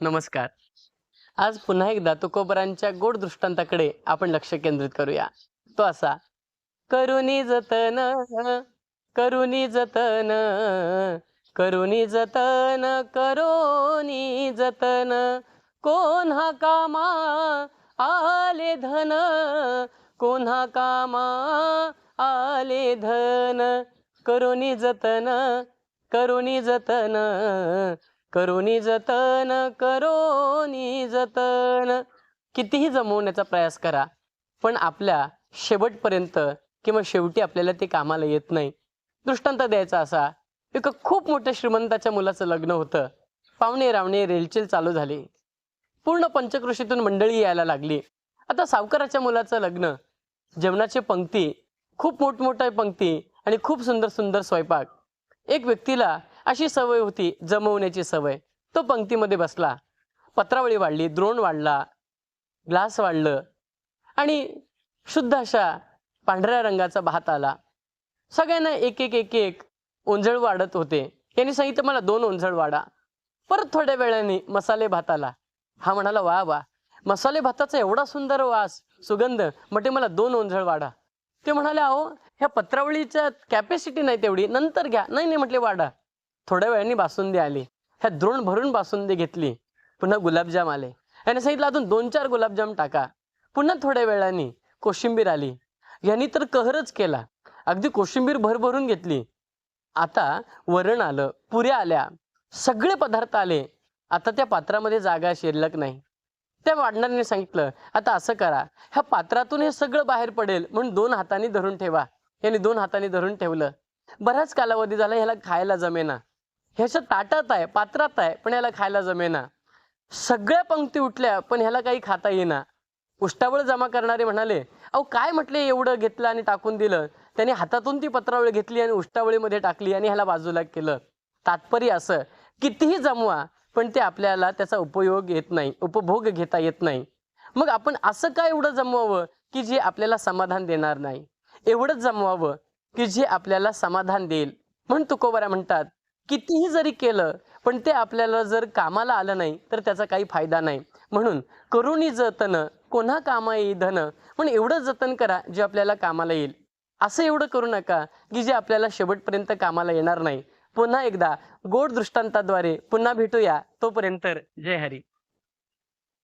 नमस्कार. आज पुन्हा एकदा तुकोबरांच्या गोड दृष्टांताकडे आपण लक्ष केंद्रित करूया. तो असा करुणी जतन करुणी जतन करुणी जतन करोनी जतन कोण हा कामा आले धन कोन्हा कामा आले धन करुणी जतन करुणी जतन करुणी जतन करोनी जतन. कितीही जमवण्याचा प्रयास करा पण आपल्या शेवटपर्यंत किंवा शेवटी आपल्याला ते कामाला येत नाही. दृष्टांत द्यायचा असा एका खूप मोठ्या श्रीमंताच्या मुलाचं लग्न होतं. पाहुणे रावणे रेलचेल चालू झाली. पूर्ण पंचकृषीतून मंडळी यायला लागली. आता सावकाराच्या मुलाचं लग्न जेवणाची पंक्ती खूप मोठमोठ्या पंक्ती आणि खूप सुंदर सुंदर स्वयंपाक. एक व्यक्तीला अशी सवय होती जमवण्याची सवय. तो पंक्तीमध्ये बसला. पत्रावळी वाढली द्रोण वाढला ग्लास वाढलं आणि शुद्ध अशा पांढऱ्या रंगाचा भात आला. सगळ्यांना एक एक एक एक ओंजळ वाढत होते. यांनी सांगितलं मला दोन ओंजळ वाढा. परत थोड्या वेळाने मसाले भात आला. हा म्हणाला वा वा. मसाले भाताचा एवढा सुंदर वास सुगंध म्हटे मला दोन ओंजळ वाढा. ते म्हणाले अहो ह्या पत्रावळीच्या कॅपॅसिटी नाही तेवढी. नंतर घ्या. नाही नाही म्हटले वाढा. थोड्या वेळाने बासुंदी आली. ह्या द्रोण भरून बासुंदी घेतली. पुन्हा गुलाबजाम आले. याने सांगितलं अजून दोन चार गुलाबजाम टाका. पुन्हा थोड्या वेळाने कोशिंबीर आली. यांनी तर कहरच केला. अगदी कोशिंबीर भरभरून घेतली. आता वरण आलं पुऱ्या आल्या. सगळे पदार्थ आले. आता त्या पात्रामध्ये जागा शिल्लक नाही. त्या वाढणाऱ्याने सांगितलं आता असं करा. ह्या पात्रातून हे सगळं बाहेर पडेल म्हणून दोन हातांनी धरून ठेवा. यांनी दोन हातांनी धरून ठेवलं. बराच कालावधी झाला ह्याला खायला जमेना. ह्याच्या ताटात आहे पात्रात आहे पण याला खायला जमेना. सगळ्या पंक्ती उठल्या पण ह्याला काही खाता येईना. उष्टावळ जमा करणारे म्हणाले अहो काय म्हटले एवढं घेतलं आणि टाकून दिलं? त्याने हातातून ती पत्रावळ घेतली आणि उष्टावळीमध्ये टाकली आणि ह्याला बाजूला केलं. तात्पर्य असं कितीही जमवा पण ते आपल्याला त्याचा उपयोग येत नाही उपभोग घेता येत नाही. मग आपण असं काय एवढं जमवावं की जे आपल्याला समाधान देणार नाही? एवढंच जमवावं की जे आपल्याला समाधान देईल. म्हणून तुकोबरा म्हणतात कितीही जरी केलं पण ते आपल्याला जर कामाला आलं नाही तर त्याचा काही फायदा नाही. म्हणून करुणी जतन कोणा कामा येई धन म्हणून एवढं जतन करा जे आपल्याला कामाला येईल. असं एवढं करू नका की जे आपल्याला शेवटपर्यंत कामाला येणार नाही. पुन्हा एकदा गोड दृष्टांताद्वारे पुन्हा भेटूया तोपर्यंत. जय हरी.